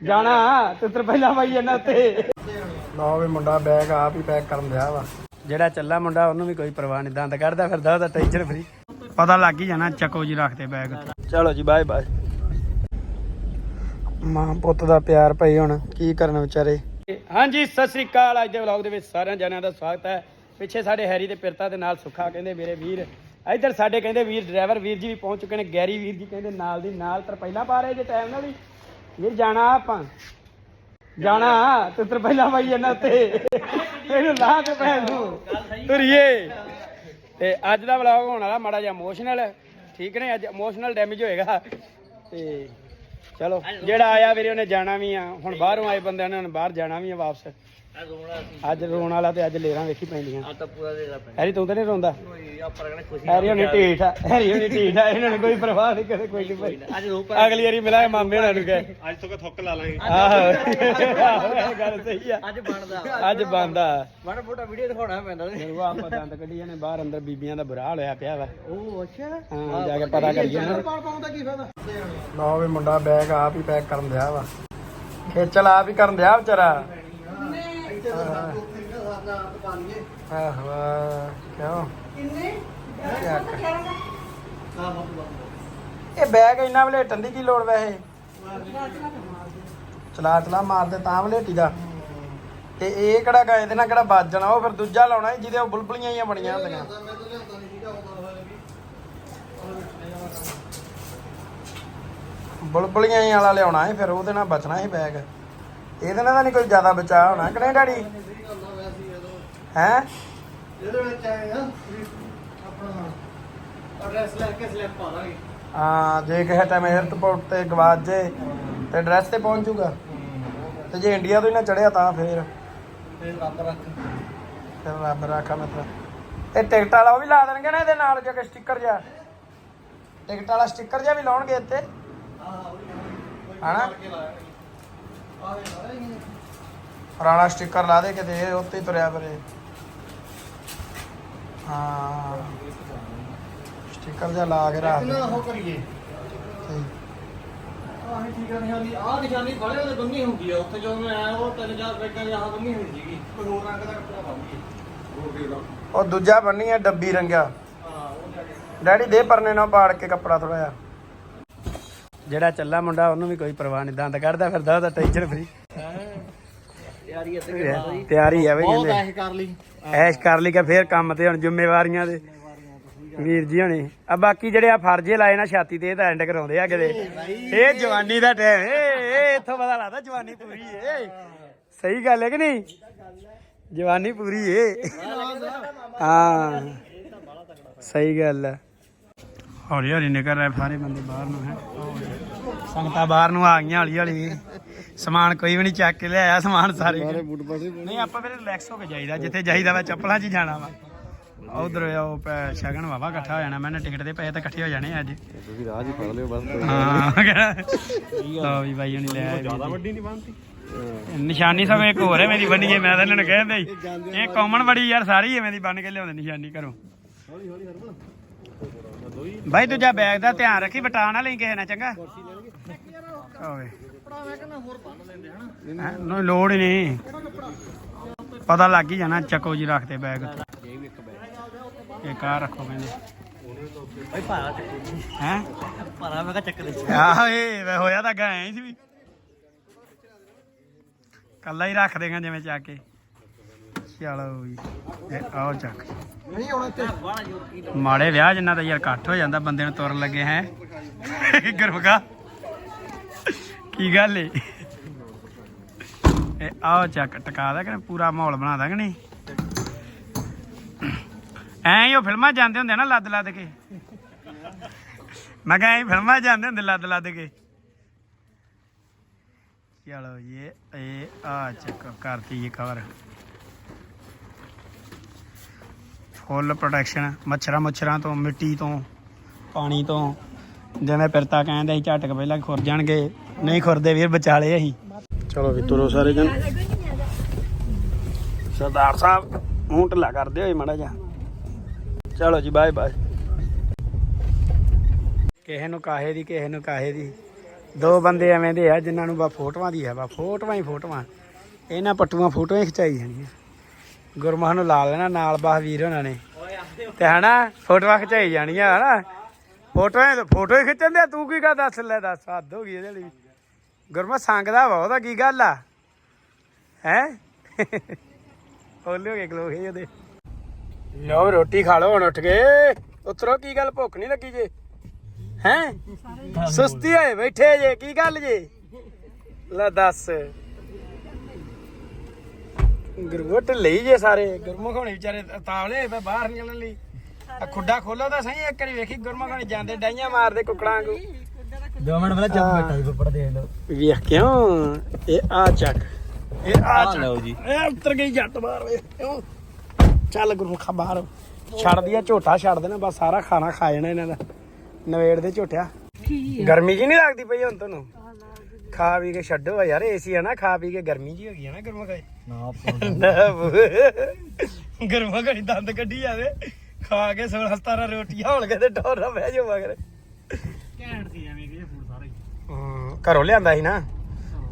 ਜਾਣਾ ਤੇ ਤਰ ਪਹਿਲਾਂ ਬਾਈ ਇਹਨਾਂ ਤੇ ਲਓ ਵੀ ਮੁੰਡਾ ਬੈਗ ਆਪ ਹੀ ਪੈਕ ਕਰਨ ਦਿਆ ਵਾ। ਜਿਹੜਾ ਚੱਲਾ ਮੁੰਡਾ ਉਹਨੂੰ ਵੀ ਕੋਈ ਪਰਵਾਹ ਨਹੀਂ ਦੰਦ ਕੱਢਦਾ ਫਿਰਦਾ ਉਹਦਾ ਟੈਨਸ਼ਨ ਫਰੀ ਪਤਾ ਲੱਗ ਹੀ ਜਾਣਾ ਚੱਕੋ ਜੀ ਰੱਖਦੇ ਬੈਗ ਚਲੋ ਜੀ ਬਾਏ ਬਾਏ ਮਾਂ ਪੁੱਤ ਦਾ ਪਿਆਰ ਪਈ ਹੁਣ ਕੀ ਕਰਨ ਵਿਚਾਰੇ? ਹਾਂਜੀ ਸਤਿ ਸ੍ਰੀ ਅਕਾਲ। ਅੱਜ ਦੇ ਵਲੌਗ ਦੇ ਵਿੱਚ ਸਾਰਿਆਂ ਜਣਿਆਂ ਦਾ ਸਵਾਗਤ ਹੈ। ਪਿੱਛੇ ਸਾਡੇ ਹੈਰੀ ਤੇ ਪਿਰਤਾ ਦੇ ਨਾਲ ਸੁੱਖਾ ਕਹਿੰਦੇ ਮੇਰੇ ਵੀਰ। ਇੱਧਰ ਸਾਡੇ ਕਹਿੰਦੇ ਵੀਰ ਡਰਾਈਵਰ ਵੀਰ ਜੀ ਵੀ ਪਹੁੰਚ ਚੁੱਕੇ ਨੇ ਗੈਰੀ ਵੀਰ ਜੀ ਕਹਿੰਦੇ ਨਾਲ ਦੀ ਨਾਲ ਤਰ ਪਹਿਲਾਂ ਪਾ ਰਹੇ ਜੇ ਟਾਈਮ ਨਾਲ ਹੀ। ਵੀਰ ਜਾਣਾ ਆਪਾਂ। ਜਾਣਾ, ਤੇ ਤਰ ਪਹਿਲਾਂ ਬਾਈ ਇਹਨਾਂ ਤੇ ਇਹਨੂੰ ਲਾ ਕੇ ਭੈਣ ਨੂੰ। ਤੁਰੀਏ। ਤੇ ਅੱਜ ਦਾ ਵਲੌਗ ਹੋਣ ਵਾਲਾ ਮਾੜਾ ਜਿਹਾ ਇਮੋਸ਼ਨਲ ਠੀਕ ਨੇ ਅੱਜ ਇਮੋਸ਼ਨਲ ਡੈਮੇਜ ਹੋਏਗਾ। ਤੇ ਚਲੋ, ਜਿਹੜਾ ਆਇਆ ਵੀਰੇ ਉਹਨੇ ਜਾਣਾ ਵੀ ਆ। ਹੁਣ ਬਾਹਰੋਂ ਆਏ ਬੰਦਿਆਂ ਨੇ ਹੁਣ ਬਾਹਰ ਜਾਣਾ ਵੀ ਆ ਵਾਪਸ। ਅੱਜ ਰੋਣ ਵਾਲਾ ਤੇ ਅੱਜ ਲੇਰਾਂ ਵੇਖੀ ਪੈਂਦੀਆਂ। ਹੈਰੀ ਤੂੰ ਤਾਂ ਨਹੀਂ ਰੋਂਦਾ? ਹੈਰੀ ਹੁਣੀ ਢੀਠ ਆ ਹੈਰੀ ਹੁਣੀ ਢੀਠ ਆ ਇਹਨਾਂ ਨੂੰ ਕੋਈ ਪਰਵਾਹ ਨਹੀਂ ਕਦੇ ਕੋਈ ਨਹੀਂ ਭਾਈ। ਅਗਲੀ ਵਾਰੀ ਮਿਲਾਂਗੇ ਮਾਮੇ ਹੋਣਾ ਨੂੰ ਕਹੇ। ਅੱਜ ਤੋਂ ਥੁੱਕ ਲਾ ਲਾਂਗੇ। ਆਹੋ ਗੱਲ ਸਹੀ ਆ। ਅੱਜ ਬਣਦਾ। ਅੱਜ ਬੰਦਾ ਮਾੜਾ ਮੋਟਾ ਵੀਡੀਓ ਦਿਖਾਉਣਾ ਪੈਂਦਾ ਜਦੋਂ ਆਪਾਂ ਦੰਦ ਕੱਢੀਆਂ ਨੇ ਬਾਹਰ ਅੰਦਰ ਬੀਬੀਆਂ ਦਾ ਬੁਰਾ ਹਾਲ ਹੋਇਆ ਪਿਆ ਵਾ। ਉਹ ਅੱਛਾ। ਹਾਂ ਜਾ ਕੇ ਪਤਾ ਕਰੀਏ ਨਾ। ਪਾਉਂਦਾ ਕੀ ਫਾਇਦਾ? ਲਓ ਵੀ ਮੁੰਡਾ ਬੈਗ ਆਪ ਹੀ ਪੈਕ ਕਰਨ ਦਿਆ ਵਾ। ਖੇਚਲ ਆਪ ਹੀ ਕਰਨ ਦਿਆ ਵਿਚਾਰਾ। ਆਹੋ ਕਿਉਂ? ਇਹ ਬੈਗ ਇੰਨਾ ਵਲੇਟਣ ਦੀ ਕੀ ਲੋੜ ਵੈਸੇ? ਚਲਾ ਚਲਾ ਮਾਰਦੇ ਤਾਂ ਵਲੇਟੀ ਦਾ। ਤੇ ਇਹ ਕਿਹੜਾ ਗਾ ਇਹਦੇ ਨਾਲ ਕਿਹੜਾ ਵੱਜਣਾ ਉਹ ਫਿਰ ਦੂਜਾ ਲਾਉਣਾ ਸੀ ਜਿਹਦੇ ਉਹ ਬੁਲਬੁਲੀਆਂ ਹੀ ਬਣੀਆਂ ਹੁੰਦੀਆਂ। ਬੁਲਬੁਲੀਆਂ ਹੀ ਵਾਲਾ ਲਿਆਉਣਾ ਹੈ ਫਿਰ ਉਹਦੇ ਨਾਲ ਬਚਣਾ ਹੈ ਬੈਗ। ਇਹਦੇ ਨਾਲ ਤਾਂ ਨਹੀਂ ਕੋਈ ਜ਼ਿਆਦਾ ਬਚਾ ਹੋਣਾ ਕਿ ਨਹੀਂ ਡੈਡੀ? ਹੈ? ਇਹਦੇ ਵਿੱਚ ਆਏ ਆ ਆਪਣਾ ਐਡਰੈਸ ਲੈ ਕੇ ਸਲਿੱਪ ਪਾ ਦਾਂਗੇ। ਹਾਂ ਜੇ ਕਿਸੇ ਟਾਈਮ 에ਅਰਪੋਰਟ ਤੇ ਗਵਾਚ ਜੇ ਤੇ ਐਡਰੈਸ ਤੇ ਪਹੁੰਚ ਜਾਊਗਾ। ਤੇ ਜੇ ਇੰਡੀਆ ਤੋਂ ਹੀ ਨਾ ਚੜਿਆ ਤਾਂ ਫੇਰ। ਤੇ ਰੱਬ ਰੱਖ। ਫਿਰ ਰੱਬ ਰਾਖਾ ਮਤਲਬ। ਇਹ ਟਿਕਟ ਵਾਲਾ ਉਹ ਵੀ ਲਾ ਦੇਣਗੇ ਨਾ ਇਹਦੇ ਨਾਲ ਜੇ ਸਟicker ਜਿਹਾ। ਟਿਕਟ ਵਾਲਾ ਸਟicker ਜਿਹਾ ਵੀ ਲਾਉਣਗੇ ਇੱਥੇ। ਹਨਾ? ਪੁਰਾਣਾ ਸਟicker ਲਾ ਦੇ ਕਿਤੇ ਇਹ ਉੱਤੇ ਹੀ ਤੁਰਿਆ ਫਿਰੇ। ਹਾਂ। ਸਟicker ਜਿਹਾ ਲਾ ਕੇ ਰੱਖ ਕਿੰਨਾ ਦੇ ਉਹ ਕਰੀਏ। ਠੀਕ। ਆਹ ਠੀਕ ਆ ਨਿਸ਼ਾਨੀ ਆਹ ਨਿਸ਼ਾਨੀ ਬੜੇ ਉਹਦੇ ਬੰਨੀ ਹੁੰਦੀ ਆ। ਉੱਥੇ ਜਦੋਂ ਮੈਂ ਆਇਆ ਉਹ ਤਿੰਨ ਚਾਰ ਬੈਗਾਂ ਦੀ ਆਹ ਬੰਨੀ ਹੋਈ ਸੀਗੀ। ਕੋਈ ਹੋਰ ਰੰਗ ਦਾ ਕੱਪੜਾ ਬੰਨੀ ਹੋਰ ਦੇ ਦਾ। ਉਹ ਦੂਜਾ ਬੰਨੀ ਆ ਡੱਬੀ ਰੰਗਿਆ। ਹਾਂ ਉਹ ਜਾ ਕੇ। ਡੈਡੀ ਦੇ ਪਰਨੇ ਨਾਲ ਪਾੜ ਕੇ ਕੱਪੜਾ ਥੋੜਾ ਜਿਹਾ। ਜਿਹੜਾ ਚੱਲਾ ਮੁੰਡਾ ਉਹਨੂੰ ਵੀ ਕੋਈ ਪਰਵਾਹ ਨਹੀਂ ਦੰਦ ਕੱਢਦਾ ਫਿਰਦਾ ਉਹਦਾ ਟੈਨਸ਼ਨ ਫਰੀ ਇੱਥੇ ਤਿਆਰੀ ਆ ਬਈ ਬਹੁਤ ਕਹਿੰਦੇ। ਐਸ਼ ਕਰ ਲਈ। ਐਸ਼ ਕਰ ਲਈ ਕਿ ਫੇਰ ਕੰਮ ਤੇ ਹੁਣ ਜ਼ਿੰਮੇਵਾਰੀਆਂ ਦੇ। ਵੀਰ ਜੀ ਹਣੇ। ਆ ਬਾਕੀ ਜਿਹੜੇ ਆ ਫਰਜੇ ਲਾਏ ਨਾ ਛਾਤੀ ਤੇ ਇਹ ਤਾਂ ਐਂਡ ਕਰਾਉਂਦੇ ਆ ਕਿਤੇ। ਇਹ ਜਵਾਨੀ ਦਾ ਟਾਈਮ ਇਹ ਇਹ ਇੱਥੋਂ ਪਤਾ ਲੱਗਦਾ ਜਵਾਨੀ ਪੂਰੀ ਏ। ਸਹੀ ਗੱਲ ਹੈ ਕਿ ਨਹੀਂ? ਜਵਾਨੀ ਪੂਰੀ ਏ। ਹਾਂ। ਸਹੀ ਗੱਲ ਹੈ ਹੌਲੀ ਹੌਲੀ ਨਿਕਲ ਰਹੇ ਸਾਰੇ ਬੰਦੇ ਬਾਹਰ ਨੂੰ ਹੈ। ਸੰਗਤਾਂ ਬਾਹਰ ਨੂੰ ਆ ਗਈਆਂ ਹੌਲੀ ਹੌਲੀ। ਸਮਾਨ ਕੋਈ ਵੀ ਨਹੀਂ ਚੱਕ ਕੇ ਲਿਆਇਆ ਸਮਾਨ ਸਾਰੇ। ਨਹੀਂ ਆਪਾਂ ਫਿਰ ਰਿਲੈਕਸ ਹੋ ਕੇ ਜਾਈਦਾ ਜਿੱਥੇ ਜਾਈਦਾ ਵਾ ਚੱਪਲਾਂ 'ਚ ਹੀ ਜਾਣਾ ਵਾ। ਉਧਰ ਉਹ ਪੈ- ਸ਼ਗਨ ਵਾਵਾ ਇਕੱਠਾ ਹੋ ਜਾਣਾ ਮੈਨੇ ਟਿਕਟ ਦੇ ਪੈਸੇ ਤਾਂ ਇਕੱਠੇ ਹੋ ਜਾਣੇ ਅੱਜ। ਤੁਸੀਂ ਰਾਹ ਹੀ ਫੜ ਲਿਓ ਬਸ। ਹਾਂ ਲਓ ਵੀ ਬਾਈ ਹੁਣੀ ਲੈ ਆਏ ਜ਼ਿਆਦਾ ਵੱਡੀ ਨਹੀਂ ਬੰਨਤੀ ਨਿਸ਼ਾਨੀ ਸਭ ਇੱਕ ਹੋਰ ਹੈ ਮੇਰੀ ਬੰਨੀ ਮੈਂ ਤਾਂ ਇਹਨਾਂ ਨੂੰ ਕਹਿੰਦਾ ਇਹ ਕਾਮਨ ਬੜੀ ਯਾਰ ਸਾਰੀ ਐਵੇਂ ਦੀ ਬੰਨ ਕੇ ਲਿਆਉਂਦੇ ਨਿਸ਼ਾਨੀ ਘਰੋਂ ਬਾਈ ਦੂਜਾ ਬੈਗ ਦਾ ਧਿਆਨ ਰੱਖੀ ਬਟਾ ਨਾ ਲਈ ਕਿਸੇ ਨਾਲ ਚੰਗਾ? ਹੈਂ, ਲੋੜ ਹੀ ਨਹੀਂ। ਪਤਾ ਲੱਗ ਹੀ ਜਾਣਾ ਚੱਕੋ ਜੀ ਰੱਖਦੇ ਬੈਗ ਇੱਕ ਆ ਰੱਖੋ ਕਹਿੰਦੇ ਓਏ ਭਾਰਾ ਚੱਕੋ ਹੈ? ਭਾਰਾ ਮੈਂ ਕਿਹਾ ਚੱਕ ਦੇ। ਆਹ ਇਹ ਵੇ ਹੋਇਆ ਤਾਂ ਗਾ ਐਂ ਸੀ ਵੀ। ਕੱਲਾ ਹੀ ਰੱਖ ਦੇਗਾ ਜਿਵੇਂ ਚੱਕ ਕੇ। ਚਲੋ ਜੀ। ਇਹ ਆਓ ਚੱਕ। ਨਹੀਂ ਆਉਣਾ ਤੇ ਮਾੜੇ ਵਿਆਹ ਜਿੰਨਾ ਤਾਂ ਯਾਰ ਇਕੱਠ ਹੋ ਜਾਂਦਾ, ਬੰਦੇ ਨੂੰ ਤੁਰਨ ਲੱਗੇ ਹੈ। ਗਰਮਕਾ ਕੀ ਗੱਲ ਏ? ਇਹ ਆਓ ਚੱਕ, ਟਕਾ ਦਾ ਕਿ ਪੂਰਾ ਮਾਹੌਲ ਬਣਾ ਦਾਂਗੇ ਨਹੀਂ? ਐਂ ਹੀ ਉਹ ਫਿਲਮਾਂ ਜਾਂਦੇ ਹੁੰਦੇ ਨਾ, ਲੱਦ ਲੱਦ ਕੇ। ਮੈਂ ਕਿਹਾ ਫਿਲਮਾਂ ਜਾਂਦੇ ਹੁੰਦੇ, ਲੱਦ ਲੱਦ ਕੇ। ਚਲੋ ਇਹ ਇਹ ਆ ਚੱਕ, ਕਰਤੀ ਇਹ ਕਵਰ ਫੁੱਲ ਪ੍ਰੋਟੈਕਸ਼ਨ ਮੱਛਰਾਂ ਮੁੱਛਰਾਂ ਤੋਂ ਮਿੱਟੀ ਤੋਂ ਪਾਣੀ ਤੋਂ। ਜਿਵੇਂ ਪਿਰਤਾ ਕਹਿੰਦੇ ਸੀ ਝਟਕ ਪਹਿਲਾਂ ਖੁਰ ਜਾਣਗੇ ਨਹੀਂ ਖੁਰਦੇ ਵੀਰ ਵਿਚਾਲੇ ਅਸੀਂ। ਚਲੋ ਵੀ ਤੁਰੋ ਸਾਰੇ ਜਣ। ਸਰਦਾਰ ਸਾਹਿਬ ਮੂੰਹ ਢਿੱਲਾ ਕਰਦੇ ਹੋਏ ਮੜਾ ਜਾ ਚਲੋ ਜੀ ਬਾਏ ਬਾਏ ਕਿਸੇ ਨੂੰ ਕਾਹੇ ਦੀ ਕਿਸੇ ਨੂੰ ਕਾਹੇ ਦੀ। ਦੋ ਬੰਦੇ ਐਵੇਂ ਦੇ ਆ ਜਿਨ੍ਹਾਂ ਨੂੰ ਬਾ ਫੋਟੋਆਂ ਦੀ ਹੈ ਬਾ ਫੋਟੋਆਂ ਹੀ ਫੋਟੋਆਂ। ਇਹਨਾਂ ਪੱਟੂਆਂ ਫੋਟੋਆਂ ਹੀ ਖਿਚਾਈ ਜਾਣੀਆਂ। ਗੁਰਮੁਖ ਨੂੰ ਲਾ ਲੈਣਾ, ਨਾਲ ਬਾ ਵੀਰ ਹੋਣਾ ਨੇ। ਤੇ ਹਨਾ, ਫੋਟੋਆਂ ਖਿਚਾਈ ਜਾਣੀਆਂ, ਹਨਾ? ਫੋਟੋਆਂ ਫੋਟੋ ਹੀ ਖਿੱਚਣ ਦੇ ਤੂੰ ਕੀ ਕਾ ਦੱਸ ਲੈ, ਦੱਸ, ਹੱਦ ਹੋ ਗਈ ਇਹਦੇ ਲਈ। ਗੁਰਮੁਖ ਸੰਗਦਾ ਵਾ ਉਹਦਾ, ਕੀ ਗੱਲ ਆ? ਹੈ? ਹੋਲੇ ਹੋ ਗਏ ਗਲੋਗੇ ਉਹਦੇ। ਲਓ, ਰੋਟੀ ਖਾ ਲਓ, ਹੁਣ ਉੱਠ ਕੇ। ਉਤਰੋ, ਕੀ ਗੱਲ ਭੁੱਖ ਨਹੀਂ ਲੱਗੀ ਜੇ? ਹੈ? ਸੁਸਤੀ ਹੋਏ ਬੈਠੇ ਜੇ, ਕੀ ਗੱਲ ਜੇ? ਲੈ ਦੱਸ। ਗੁਰਮੁਖ ਲਈ ਜੇ ਸਾਰੇ। ਗੁਰਮੁਖ ਹੋਣੇ ਵਿਚਾਰੇ ਤਾਵਲੇ ਪਏ ਬਾਹਰ ਨਿਕਲਣ ਲਈ। ਆ ਖੁੱਡਾ ਖੋਲੋ ਤਾਂ ਸਹੀ ਇੱਕ ਵਾਰੀ ਵੇਖੀ ਗੁਰਮੁਖ ਹੋਣੇ ਜਾਂਦੇ ਡਾਈਆਂ ਮਾਰਦੇ ਕੁਕੜਾਂ ਵਾਂਗੂ। ਦੋ ਮਿੰਟ ਪਹਿਲਾਂ ਚੁੱਪ ਬੈਠਾ ਸੀ ਪੜ ਦੇਖ ਲਓ। ਵੇਖ ਕਿਉਂ? ਇਹ ਆ ਚੱਕ। ਇਹ ਆ ਚੱਕ ਲਓ ਜੀ। ਇਹ ਉੱਤਰ ਗਈ ਜੱਟ ਬਾਹਰ ਵੇ ਕਿਉਂ? ਚੱਲ ਗੁਰਮੁਖਾ ਬਾਹਰ। ਛੱਡ ਦਿਆ ਝੋਟਾ ਛੱਡ ਦੇਣਾ ਬਸ ਸਾਰਾ ਖਾਣਾ ਖਾ ਜਾਣਾ ਇਹਨਾਂ ਦਾ। ਨਵੇੜ ਦੇ ਝੋਟਿਆ। ਗਰਮੀ ਜੀ ਨਹੀਂ ਲੱਗਦੀ ਪਈ ਹੁਣ ਤੁਹਾਨੂੰ? ਖਾ ਪੀ ਕੇ ਛੱਡੋ ਯਾਰ ਏਸੀ ਆ ਨਾ ਖਾ ਪੀ ਕੇ ਗਰਮੀ ਜੀ ਹੋ ਗਈ ਹੈ ਨਾ ਗੁਰਮੁਖਾ ਨਾ ਗਰਮਾ ਘੜੀ ਦੰਦ ਕੱਢੀ ਜਾਵੇ ਖਾ ਕੇ 16 17 ਰੋਟੀਆਂ ਹੋਣ ਕੇ ਤੇ ਟੋਰਾ ਬਹਿ ਜਾਓ ਮਗਰ। ਘੈਂਟ ਸੀ ਐਵੇਂ ਕਿ ਫੂਡ ਸਾਰੇ। ਹਮ, ਘਰੋਂ ਲਿਆਂਦਾ ਸੀ ਨਾ।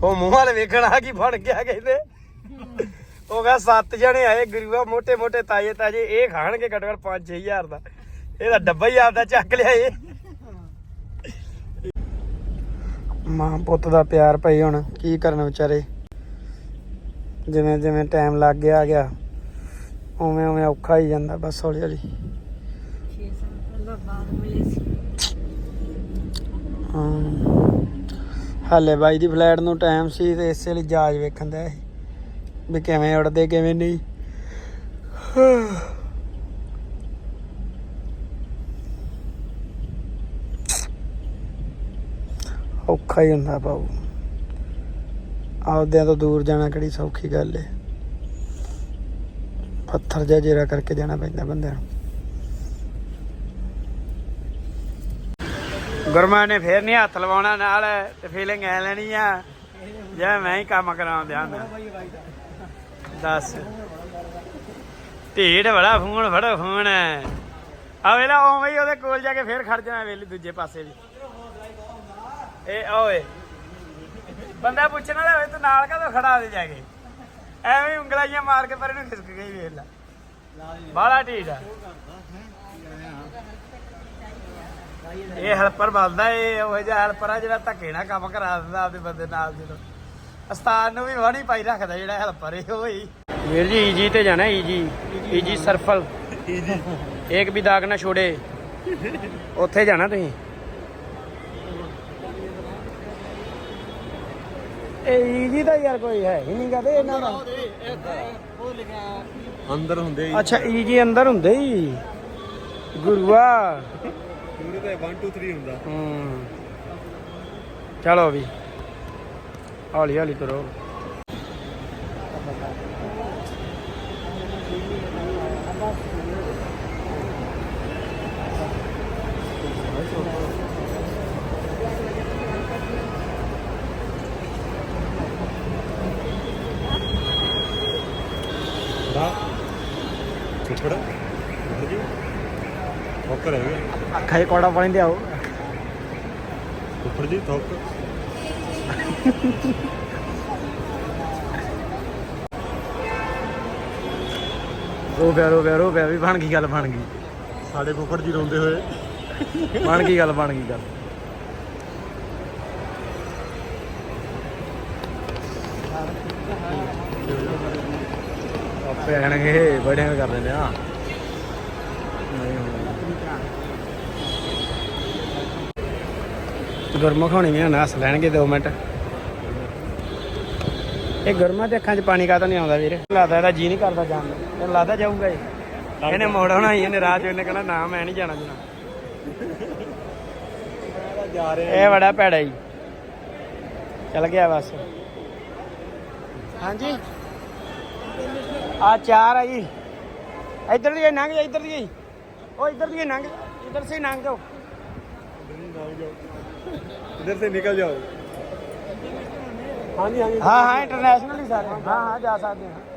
ਉਹ ਮੂੰਹ ਵਾਲੇ ਵੇਖਣ ਆ ਕੀ ਬਣ ਗਿਆ ਕਹਿੰਦੇ ਉਹ ਕਹਾ ਸੱਤ ਜਣੇ ਆਏ ਗੁਰੂਆ ਮੋਟੇ ਮੋਟੇ ਤਾਜੇ ਤਾਜੇ ਇਹ ਖਾਣਗੇ ਘੱਟੋ ਘੱਟ 5-6000 ਦਾ। ਇਹਦਾ ਡੱਬਾ ਹੀ ਆਪਦਾ ਚੱਕ ਲਿਆ ਇਹ। ਮਾਂ ਪੁੱਤ ਦਾ ਪਿਆਰ ਪਈ ਹੁਣ ਕੀ ਕਰਨ ਵਿਚਾਰੇ? ਜਿਵੇਂ ਜਿਵੇਂ ਟਾਈਮ ਲੱਗ ਗਿਆ ਗਿਆ, ਉਵੇਂ ਉਵੇਂ ਔਖਾ ਹੀ ਜਾਂਦਾ ਬਸ ਹੌਲੀ ਹੌਲੀ। ਹਾਂ। ਹਾਲੇ ਬਾਈ ਦੀ ਫਲੈਟ ਨੂੰ ਟਾਈਮ ਸੀ ਤੇ ਇਸੇ ਲਈ ਜਾਜ ਵੇਖਣ ਦਾ ਸੀ, ਵੀ ਕਿਵੇਂ ਉੜਦੇ ਕਿਵੇਂ ਨਹੀਂ। ਔਖਾ ਹੀ ਹੁੰਦਾ ਬਾਬੂ ਆਪਦਿਆਂ ਤੋਂ ਦੂਰ ਜਾਣਾ ਕਿਹੜੀ ਸੌਖੀ ਗੱਲ ਏ। ਪੱਥਰ ਜਿਹਾ ਜੇਰਾ ਕਰਕੇ ਜਾਣਾ ਪੈਂਦਾ ਬੰਦੇ ਨੂੰ। ਗੁਰਮਾ ਨੇ ਫੇਰ ਨਹੀਂ ਹੱਥ ਲਵਾਉਣਾ ਨਾਲ, ਤੇ ਫੀਲਿੰਗ ਐ ਲੈਣੀ ਆ। ਜਿਵੇਂ ਮੈਂ ਹੀ ਕੰਮ ਕਰਾਉਂਦਿਆ ਹੁੰਦਾ। ਦੱਸ। ਢੀੜ ਬੜਾ ਫੋਨ, ਫੜੋ ਫੋਨ। ਆ ਵੇਲਾ ਉਵੇਂ ਹੀ ਉਹਦੇ ਕੋਲ ਜਾ ਕੇ ਫੇਰ ਖੜ ਜਾਣਾ ਵੇਲੀ ਦੂਜੇ ਪਾਸੇ ਵੀ। ਇਹ ਓਏ। ਬੰਦਾ ਪੁੱਛਣ ਵਾਲਾ ਹੋਵੇ ਤੂੰ ਨਾਲ ਕਦੋਂ ਖੜਾ ਦੇ ਜਾ ਕੇ? ਐਵੇਂ ਹੀ ਉਂਗਲਾਂ ਜਿਹੀਆਂ ਮਾਰ ਕੇ ਪਰ ਇਹਨੂੰ ਖਿਸਕ ਗਈ ਵੇਖ ਲੈ। ਬਾਲਾ ਢੀੜ ਆ। ਇਹ ਹੈਲਪਰ ਬਣਦਾ ਇਹ ਉਹ ਜਿਹਾ ਹੈਲਪਰ ਆ ਜਿਹੜਾ ਧੱਕੇ ਨਾਲ ਕੰਮ ਕਰਾ ਦਿੰਦਾ ਆਪਦੇ ਬੰਦੇ ਨਾਲ ਜਦੋਂ। ਉਸਤਾਦ ਨੂੰ ਵੀ ਵਾਹਣੀ ਪਾਈ ਰੱਖਦਾ ਜਿਹੜਾ ਹੈਲਪਰ ਇਹ ਹੋਈ ਵੀਰ ਜੀ ਈਜੀ ਤੇ ਜਾਣਾ ਈਜੀ ਈਜੀ ਸਰਫਲ ਈਜੀ ਇੱਕ ਵੀ ਦਾਗ ਨਾ ਛੋੜੇ। ਉੱਥੇ ਜਾਣਾ ਤੁਸੀਂ? ਇਹ ਈਜੀ ਦਾ ਯਾਰ ਕੋਈ ਹੈ ਹੀ ਨਹੀਂ ਕਹਦੇ ਇਹਨਾਂ ਦਾ। ਅੰਦਰ ਹੁੰਦੇ ਅੱਛਾ ਈਜੀ ਅੰਦਰ ਹੁੰਦੇ ਹੀ। ਗੁਰੂਆ। ਪੂਰੇ ਤੇ 1 2 3 ਹੁੰਦਾ। ਹੂੰ। ਚਲੋ ਵੀ। ਹੌਲੀ ਹੌਲੀ ਕਰੋ ਚੁੱਪੜ ਜੀ ਥੋਕ ਰਹੇ ਅੱਖਾਂ 'ਚ ਕੋੜਾ ਪਾਣੀ ਲਿਆਓ। ਉੱਪਰ ਜੀ ਥੋਕ ਰੋ ਪਿਆ ਰੋ ਪਿਆ ਰੋ ਪਿਆ ਵੀ ਬਣ ਗਈ ਗੱਲ ਬਣ ਗਈ। ਸਾਡੇ ਫੁੱਫੜ ਜੀ ਰੋਂਦੇ ਹੋਏ। ਬਣ ਗਈ ਗੱਲ ਬਣ ਗਈ ਗੱਲ। ਆਪੇ ਆਣਗੇ ਕਰ ਦਿੰਦੇ ਆ। ਗੁਰਮੁਖ ਹੋਣੀ ਵੀ ਹੁਣ ਹੱਸ ਲੈਣਗੇ 2 ਮਿੰਟ। ਇਹ ਗੁਰਮੁਖ ਦੇ ਅੱਖਾਂ 'ਚ ਪਾਣੀ ਕਾਹਤੋਂ ਨਹੀਂ ਆਉਂਦਾ ਵੀਰੇ? ਲੱਗਦਾ ਇਹਦਾ ਜੀ ਨਹੀਂ ਕਰਦਾ ਜਾਣ ਨੂੰ। ਤੈਨੂੰ ਲੱਗਦਾ ਜਾਊਗਾ ਇਹ। ਇਹਨੇ ਮੋੜ ਹੀ ਇਹਨੇ ਰਾਹ 'ਚ, ਇਹਨੇ ਕਹਿਣਾ, ਨਾ, ਮੈਂ ਨਹੀਂ ਜਾਣਾ ਜਣਾ ਇਹ ਬੜਾ ਭੈੜਾ ਹੀ ਚੱਲ ਗਿਆ ਬਸ। ਹਾਂਜੀ। ਆ ਚਾਰ ਆ ਜੀ ਇੱਧਰ ਦੀ ਲੰਘ ਜਾ ਇੱਧਰ ਦੀ ਉਹ ਇੱਧਰ ਦੀ ਲੰਘ ਇੱਧਰ ਸੇ ਲੰਘ ਜਾਓ इधर से निकल जाओ हाँ जी हाँ जी ਹਾਂ ਹਾਂ ਇੰਟਰਨੈਸ਼ਨਲ ਹੀ ਸਾਰੇ ਹਾਂ ਹਾਂ ਜਾ ਸਕਦੇ ਹਾਂ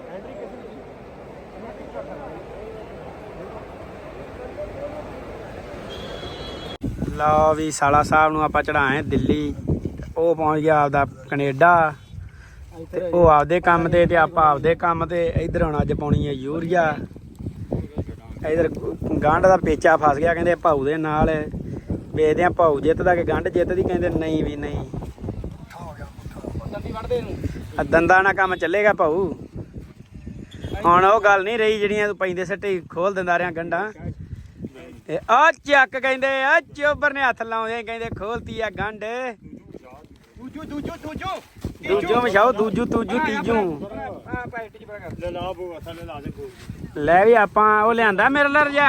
ਲਓ ਵੀ ਸਾਲਾ ਸਾਹਿਬ ਨੂੰ ਆਪਾਂ ਚੜਾਏ ਦਿੱਲੀ ਉਹ ਪਹੁੰਚ ਗਿਆ ਆਪਦਾ ਕੈਨੇਡਾ ਤੇ ਉਹ ਆਪਦੇ ਕੰਮ ਤੇ ਤੇ ਆਪਾਂ ਆਪਦੇ ਕੰਮ ਤੇ ਇਧਰ ਹੁਣ ਅੱਜ ਪਾਉਣੀ ਹੈ ਯੂਰੀਆ। ਇਧਰ ਗੰਢ ਦਾ ਪੇਚਾ ਫਸ ਗਿਆ ਕਹਿੰਦੇ ਭਾਊ ਦੇ ਨਾਲ। ਵੇਚਦੇ ਆ ਭਾਊ ਜਿੱਤਦਾ ਕਿ ਗੰਢ ਜਿੱਤਦੀ ਕਹਿੰਦੇ ਨਹੀਂ ਵੀ ਨਹੀਂ। ਦੰਦੀ ਵੜਦੇ ਨੂੰ ਆ ਦੰਦਾਂ ਨਾਲ ਕੰਮ ਚੱਲੇਗਾ ਭਾਊ। ਹੁਣ ਉਹ ਗੱਲ ਨਹੀਂ ਰਹੀ ਜਿਹੜੀਆਂ ਤੂੰ ਪੈਂਦੇ ਸੱਟੇ ਖੋਲ ਦਿੰਦਾ ਰਿਆਂ ਗੰਢਾਂ। ਇਹ ਆ ਚੱਕ ਕਹਿੰਦੇ ਆ ਚੋਬਰ ਨੇ ਹੱਥ ਲਾਉਂਦੇ ਕਹਿੰਦੇ ਖੋਲਤੀ ਆ ਗੰਢ। ਦੂਜੂ ਦੂਜੂ ਦੂਜੂ। ਦੂਜੋ ਮਛਾਓ ਦੂਜੂ, ਤੂਜੂ, ਤੀਜੂ। ਆ ਪੈਕਟ ਚ ਪਾ ਕਰ ਲੈ ਲਾ ਬੋ ਥੱਲੇ ਲਾ ਦੇ ਕੋ ਲੈ ਵੀ ਆਪਾਂ ਉਹ ਲਿਆਂਦਾ ਮਿਰਲਰ ਜਾ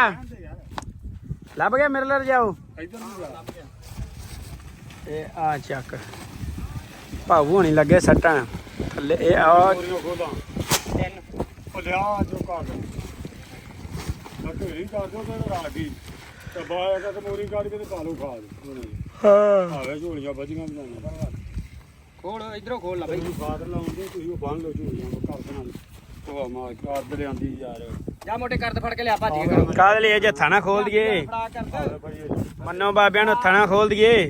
ਲੱਭ ਗਿਆ ਮਿਰਲਰ ਜਾਓ ਇਧਰ ਨੂੰ ਲਾ ਇਹ ਆ ਚੱਕ। ਭਾਊ ਹੋਣੀ ਲੱਗੇ ਸੱਟਾਂ। ਥੱਲੇ ਇਹ ਆ। ਮੋਰੀਆਂ ਖੋਲਾਂ ਤਿੰਨ ਉਹ ਲਿਆ ਜੋ ਕਰ ਦੋ ਲੱਗੇ ਹੀ। ਕਰ ਦੋ ਤੇ ਰਾਗੀ ਤੇ ਬਾਇਆ ਤੇ ਮੋਰੀ ਕੱਢ ਕੇ ਤੇ ਪਾ ਲਓ ਖਾਦ ਹਾਂ ਆਵੇ ਝੋਲੀਆਂ ਵੱਜੀਆਂ ਬਣਾਈਆਂ ਖੋਲ ਇਧਰੋਂ ਖੋਲ ਲਾ ਬਈ। ਲਾਉਂਦੇ ਤੁਸੀਂ ਉਹ ਬੰਨ ਲਓ ਝੋਲੀਆਂ ਉਹ ਕਰ ਦੇਣਾ ਉਹ ਮਾ ਕਰ ਦੇ ਆਂਦੀ ਯਾਰ। ਜਾ ਮੋਟੇ ਕਰਦ ਫੜ ਕੇ ਲਿਆ ਭੱਜ। ਕੇ ਕਰੋ ਕਾਹਦੇ ਲਈ ਇਹ ਜੇ ਥਾਣਾ ਖੋਲ ਦਈਏ? ਫੜਾ ਕਰਦ। ਭਾਈ ਇਹ ਮੰਨੋ ਬਾਬਿਆਂ ਨੂੰ ਥਾਣਾ ਖੋਲ ਦਈਏ।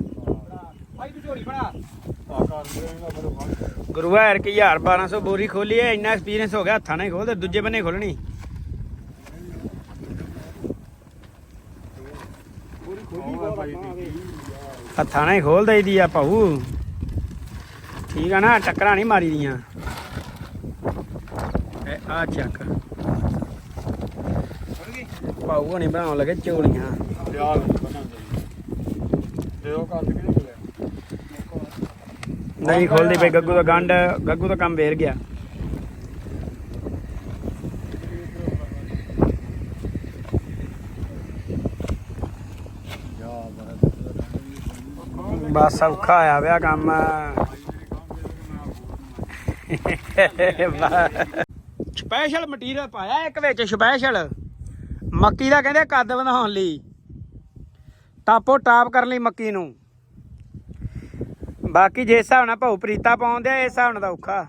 ਭਾਈ ਤੂੰ ਝੋਲੀ ਬਣਾ ਆ ਕਰ ਦੇਣਾ ਫਿਰ ਬੰਨ ਗੁਰੂ ਹਰ ਕੀ 1200 ਬੋਰੀ ਖੋਲੀ ਐ ਇੰਨਾ ਐਕਸਪੀਰੀਅੰਸ ਹੋ ਗਿਆ ਥਾਣਾ ਹੀ ਖੋਲ ਤੇ ਦੂਜੇ ਬੰਨੇ ਖੋਲਣੀ। ਪੂਰੀ ਖੋਲੀ ਭਾਈ ਆ ਥਾਣਾ ਹੀ ਖੋਲ ਦਈਦੀ ਆ ਭਾਊ। ਠੀਕ ਆ ਨਾ ਟੱਕਰਾਂ ਨਹੀਂ ਮਾਰੀ ਦੀਆਂ। ਇਹ ਆ ਚੱਕ। ਭਾਊ ਹਣੀ ਬਣਾਉਣ ਲੱਗੇ ਚੋਲੀਆਂ ਕਿ ਨਹੀਂ ਖੋਲਦੀ ਪਈ ਗੱਗੂ ਦਾ ਗੰਡ ਗੱਗੂ ਦਾ ਕੰਮ ਵੇਰ ਗਿਆ। ਬਸ ਔਖਾ ਆਇਆ ਵਿਆ ਕੰਮ। ਸਪੈਸ਼ਲ ਮਟੀਰੀਅਲ ਪਾਇਆ ਇੱਕ ਵਿੱਚ, ਸਪੈਸ਼ਲ। ਮੱਕੀ ਦਾ ਕਹਿੰਦੇ ਕੱਦ ਵਧਾਉਣ ਲਈ। ਟਾਪੋ ਟਾਪ ਕਰਨ ਲਈ ਮੱਕੀ ਨੂੰ। ਬਾਕੀ ਜੇ ਹਿਸਾਬ ਨਾਲ ਭਾਉ ਪ੍ਰੀਤਾ ਪਾਉਂਦੇ ਆ ਇਸ ਹਿਸਾਬ ਨਾਲ ਤਾਂ ਔਖਾ।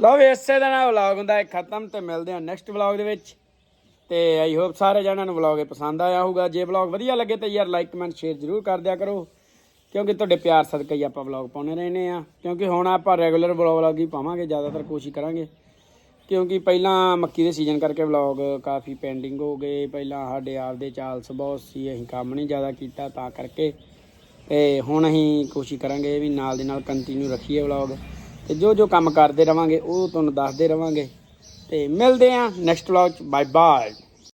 ਲਓ ਵੀ ਇਸੇ ਦਾ ਨਾਲ ਵਲੌਗ ਹੁੰਦਾ ਹੈ ਖਤਮ ਤੇ ਮਿਲਦੇ ਹਾਂ ਨੈਕਸਟ ਵਲੌਗ ਦੇ ਵਿੱਚ। ਤੇ ਆਈ ਹੋਪ ਸਾਰੇ ਜਣਾਂ ਨੂੰ ਵਲੌਗ ਪਸੰਦ ਆਇਆ ਹੋਊਗਾ। ਜੇ ਵਲੌਗ ਵਧੀਆ ਲੱਗੇ ਤਾਂ ਯਾਰ ਲਾਈਕ ਕਮੈਂਟ ਸ਼ੇਅਰ ਜ਼ਰੂਰ ਕਰ ਦਿਆ ਕਰੋ। ਕਿਉਂਕਿ ਤੁਹਾਡੇ ਪਿਆਰ ਸਦਕਾ ਹੀ ਆਪਾਂ ਵਲੌਗ ਪਾਉਣੇ ਰਹਿੰਦੇ ਆ ਕਿਉਂਕਿ ਹੁਣ ਆਪਾਂ ਰੈਗੂਲਰ ਵਲੌਗ ਹੀ ਪਾਵਾਂਗੇ, ਜ਼ਿਆਦਾਤਰ ਕੋਸ਼ਿਸ਼ ਕਰਾਂਗੇ। ਕਿਉਂਕਿ ਪਹਿਲਾਂ ਮੱਕੀ ਦੇ ਸੀਜ਼ਨ ਕਰਕੇ ਵਲੌਗ ਕਾਫੀ ਪੈਂਡਿੰਗ ਹੋ ਗਏ। ਪਹਿਲਾਂ ਸਾਡੇ ਆਪਦੇ ਚਾਲਸ ਬਹੁਤ ਸੀ, ਅਸੀਂ ਕੰਮ ਨਹੀਂ ਜ਼ਿਆਦਾ ਕੀਤਾ ਤਾਂ ਕਰਕੇ। ਤੇ ਹੁਣ ਅਸੀਂ ਕੋਸ਼ਿਸ਼ ਕਰਾਂਗੇ ਵੀ ਨਾਲ ਦੇ ਨਾਲ ਕੰਟੀਨਿਊ ਰੱਖੀਏ ਵਲੌਗ ਤੇ ਜੋ ਜੋ ਕੰਮ ਕਰਦੇ ਰਵਾਂਗੇ, ਉਹ ਤੁਹਾਨੂੰ ਦੱਸਦੇ ਰਵਾਂਗੇ। ਤੇ ਮਿਲਦੇ ਆਂ ਨੈਕਸਟ ਵਲੌਗ ਚ। Bye bye